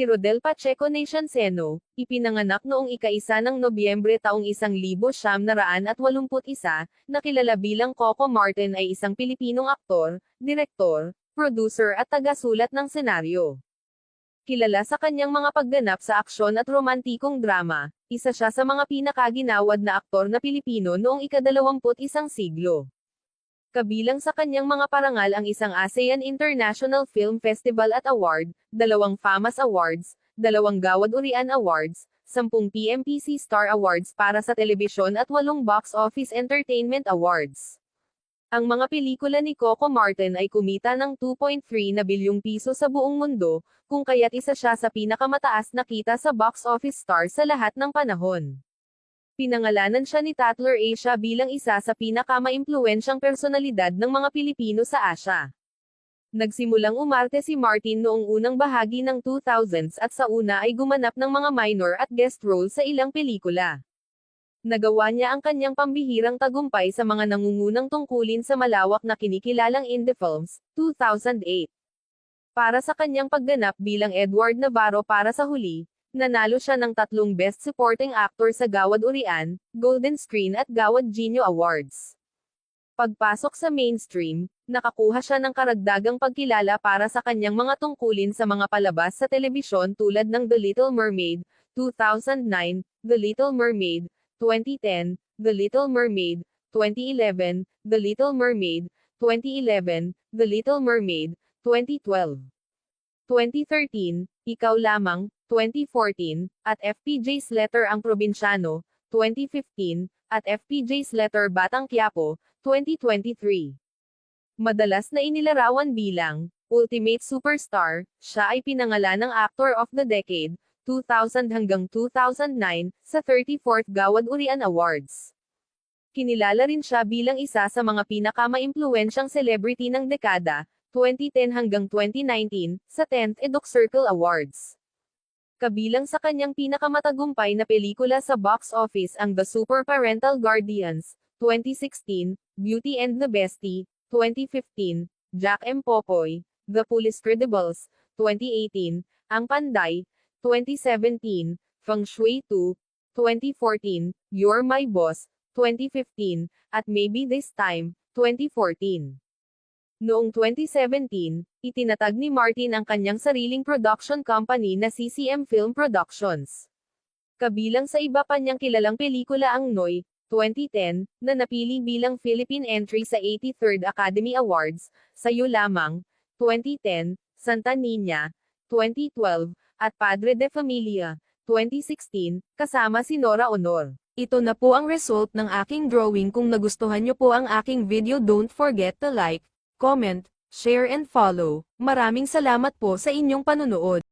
Si Rodel Pacheco Nacianceno, ipinanganak noong ika-isa ng Nobyembre taong 1981, na kilala bilang Coco Martin ay isang Pilipinong aktor, direktor, producer at tagasulat ng senaryo. Kilala sa kanyang mga pagganap sa aksyon at romantikong drama, isa siya sa mga pinakaginawad na aktor na Pilipino noong ikadalawamput isang siglo. Kabilang sa kanyang mga parangal ang isang ASEAN International Film Festival at Award, dalawang FAMAS Awards, dalawang Gawad Urian Awards, sampung PMPC Star Awards para sa telebisyon at walong Box Office Entertainment Awards. Ang mga pelikula ni Coco Martin ay kumita ng 2.3 na bilyong piso sa buong mundo, kung kaya't isa siya sa pinakamataas na kita sa box office star sa lahat ng panahon. Pinangalanan siya ni Tatler Asia bilang isa sa pinakamaimpluwensyang personalidad ng mga Pilipino sa Asia. Nagsimulang umarte si Martin noong unang bahagi ng 2000s at sa una ay gumanap ng mga minor at guest role sa ilang pelikula. Nagawa niya ang kanyang pambihirang tagumpay sa mga nangungunang tungkulin sa malawak na kinikilalang indie films, 2008. Para sa kanyang pagganap bilang Edward Navarro para sa huli, nanalo siya ng tatlong Best Supporting Actor sa Gawad Urian, Golden Screen at Gawad Genio Awards. Pagpasok sa mainstream, nakakuha siya ng karagdagang pagkilala para sa kanyang mga tungkulin sa mga palabas sa telebisyon tulad ng The Little Mermaid, 2009, The Little Mermaid, 2010, The Little Mermaid, 2011, The Little Mermaid, 2011, The Little Mermaid, 2012. 2013, Ikaw Lamang, 2014, at FPJ's Letter Ang Probinsyano, 2015, at FPJ's Letter Batang Quiapo, 2023. Madalas na inilarawan bilang Ultimate Superstar, siya ay pinangalan ng Actor of the Decade, 2000 hanggang 2009, sa 34th Gawad Urian Awards. Kinilala rin siya bilang isa sa mga pinakamaimpluwensyang celebrity ng dekada, 2010 hanggang 2019, sa 10th Eduk Circle Awards. Kabilang sa kanyang pinakamatagumpay na pelikula sa box office ang The Super Parental Guardians, 2016, Beauty and the Bestie, 2015, Jack M. Popoy, The Police Credibles, 2018, Ang Panday, 2017, Feng Shui 2, 2014, You're My Boss, 2015, at Maybe This Time, 2014. Noong 2017, itinatag ni Martin ang kanyang sariling production company na CCM Film Productions. Kabilang sa iba pa niyang kilalang pelikula ang Noy, 2010, na napili bilang Philippine entry sa 83rd Academy Awards, Sayo Lamang, 2010, Santa Niña, 2012, at Padre de Familia, 2016, kasama si Nora Honor. Ito na po ang result ng aking drawing kung nagustuhan niyo po ang aking video don't forget to like, comment, share and follow. Maraming salamat po sa inyong panunood.